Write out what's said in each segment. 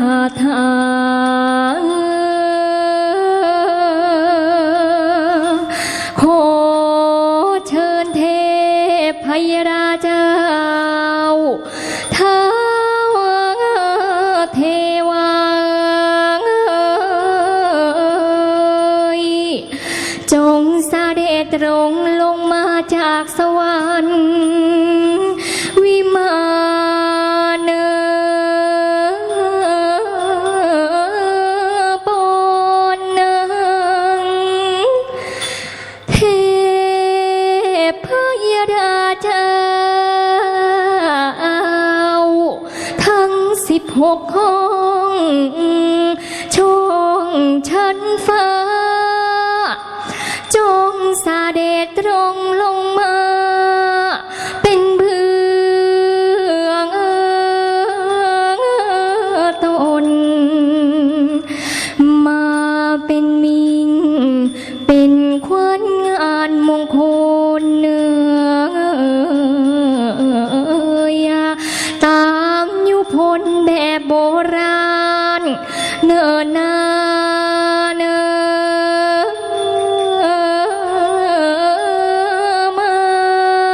ระคาถาขอเชิญเทพพยราเจ้าท้าวเทวาจงเสด็จตรงลงมาจากสวรรค์ หกห้อง เนิ่นนานเนมา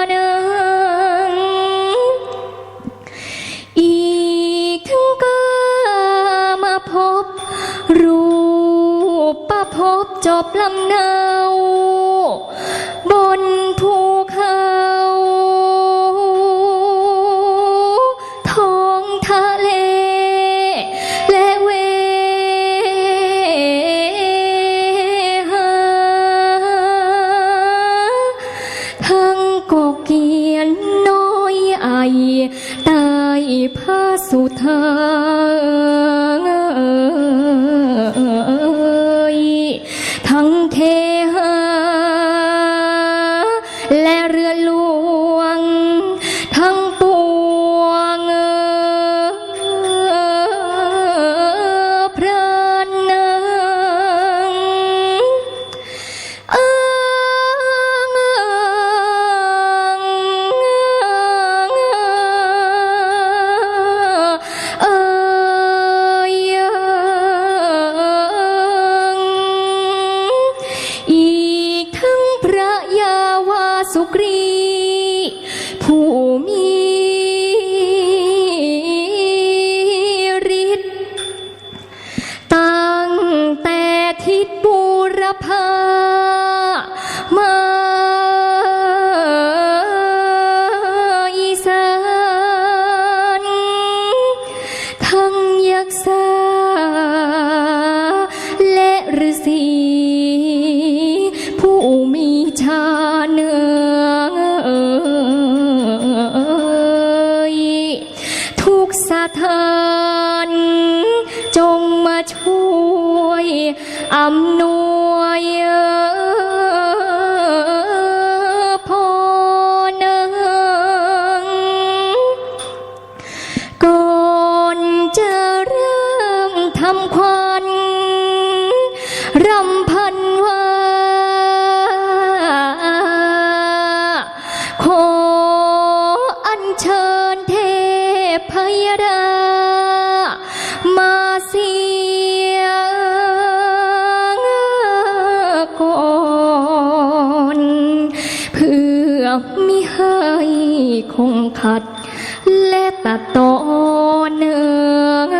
เนิงอีกทั้งก็มาพบ รูปประพบจบลำเนาบน งก็เกียนน้อยไอใต้ผ้าสุธา อำนวยพรก่อนจะเริ่มทำความ คงขัด และตัดตอนเนื้อ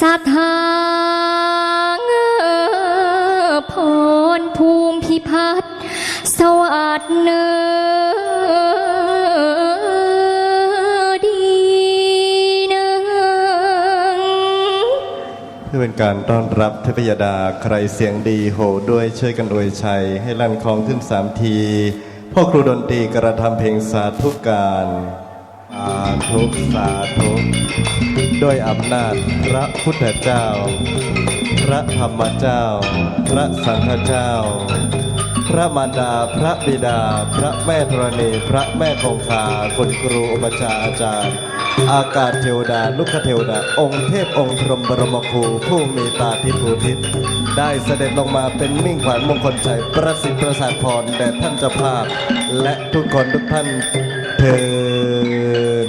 สัทธางพรภูมิพิพัฒน์สวัสดเนอ เป็นการต้อนรับเทพยดาใครเสียงดีโหด้วยช่วยกันอวยชัย ให้ลั่นคลองขึ้นสามทีพ่อครูดนตรีกระทำเพลงสาธุการสาธุสาธุด้วยอำนาจพระพุทธเจ้า พระธรรมเจ้า พระสังฆเจ้า พระมารดา พระบิดา พระแม่ธรณี พระแม่คงคาคุณครูอุปชาอาจารย์ อากาศเทวดา ลุกเทวดา องค์เทพองค์พรหมบรมครูผู้มีตาทิพย์หูทิพย์ได้เสด็จลงมาเป็นมิ่งขวัญมงคลชัยประสิทธิ์ประสาทพรแด่ท่านเจ้าภาพ และทุกคนทุกท่านเทิน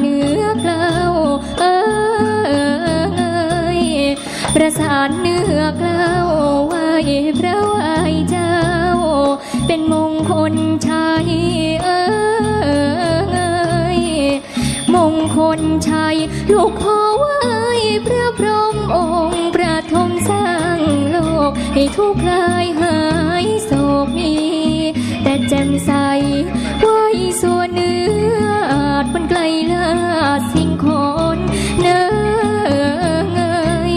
เนื้อเกล่าเอยประสานเนื้อเกล่าวไหวพระไหวเจ้า เป็นมงคลชัยเอยมงคลชัยลูกขอไหวพระพรหมองค์ประทมสร้างโลกให้ทุกข์คลายหายโศกมี แต่แจ่มใส ไกลลาสิ่งคนเนย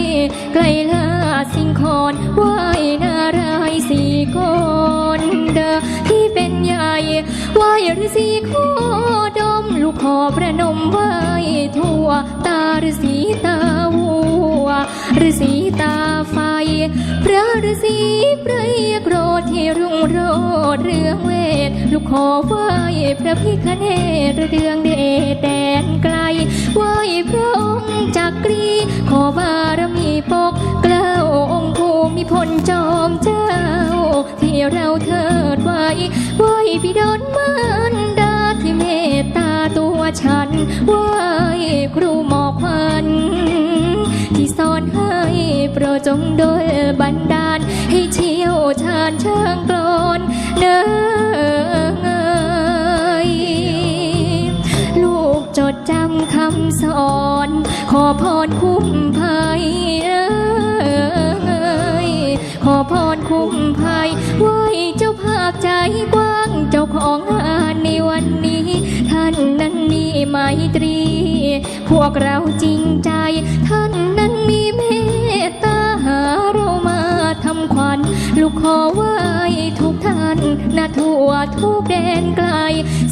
ไกลลาสิ่งคนไหว้นารายสี่คนเดอที่เป็นใหญ่ไหว้ฤาษีโคดมลูกขอประนมไหวทั่วตาฤาษีตา พระฤาษีเปรยโกรธที่รุ่งโรดเรื่องเวท ลูกขอไหว้พระพิคเนตเรืองเดชแดนไกลไหว้พระองค์จักรี ขอบารมีปกเกล้าองค์ภูมิพลจอมเจ้า ที่เราเถิดไว้ไหว้พี่ดอนมา ฉันไหวครูหมอกควันที่สอนให้โปรดจงโดยบันดาล ให้เชี่ยวชาญเชิงกลอนเนยลูกจดจำคำสอน ขอพรคุ้มภัยเอ้ยขอพรคุ้มภัยไหวเจ้าภาพใจกว้างเจ้าของงานในวันนี้ ไมตรี พวกเราจริงใจ ท่านนั้นมีเมตตาหาเรามาทำขวัญ ลูกขอไหว้ทุกท่านนาทั่วทุกแดนไกล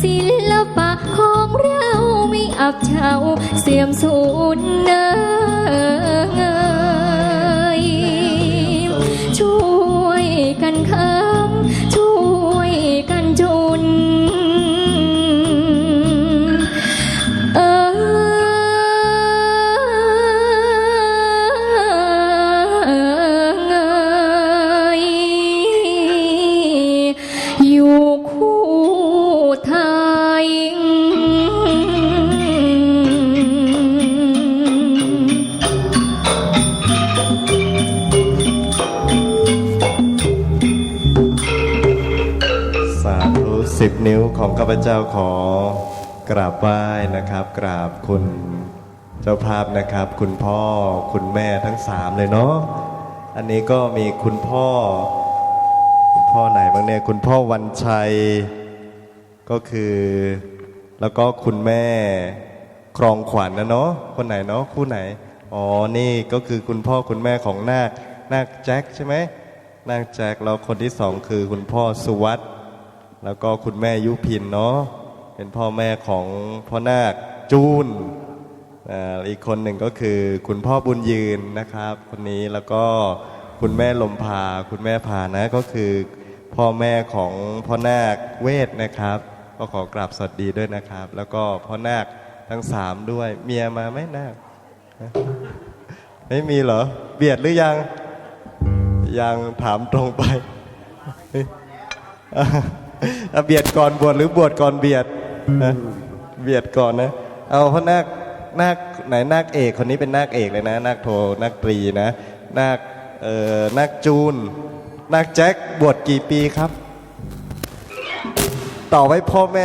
ศิลปะของเราไม่อับเฉาเสื่อมสูญเนอ ของข้าพเจ้าขอกราบไหว้นะครับ กราบคุณเจ้าภาพนะครับ คุณพ่อคุณแม่ทั้งสามเลยเนาะอันนี้ก็มีคุณพ่อ คุณพ่อไหนบ้างเนี่ยคุณพ่อวันชัยก็คือ แล้วก็คุณแม่ครองขวัญนะเนาะคนไหนเนาะคู่ไหนอ๋อนี่ก็คือคุณพ่อคุณแม่ของนาคนาคแจ็คใช่ไหมนาคแจ็คแล้วคนที่สองคือคุณพ่อสุวัต แล้วก็คุณแม่ยุพินเนาะเป็นพ่อแม่ของพ่อนาคจูนอ่าอีกคนหนึ่งก็คือคุณพ่อบุญยืนนะครับ คนนี้แล้วก็คุณแม่ลมพา คุณแม่พานะก็คือพ่อแม่ของพ่อนาคเวทนะครับ ก็ขอกราบสวัสดีด้วยนะครับ แล้วก็พ่อนาคทั้งสามด้วยเมียมาไหมนาคไม่มีเหรอ เบียดหรือยัง ยังถามตรงไป เอาเบียดก่อนบวชหรือบวชก่อนเบียดนะเบียดก่อนนะ เอาเพราะนาคนาคไหนนาคเอกคนนี้เป็นนาคเอกเลยนะนาคโทนาคตรีนะนาคเอ่อนาคจูนนาคแจ็คบวชกี่ปีครับ ต่อไว้พ่อแม่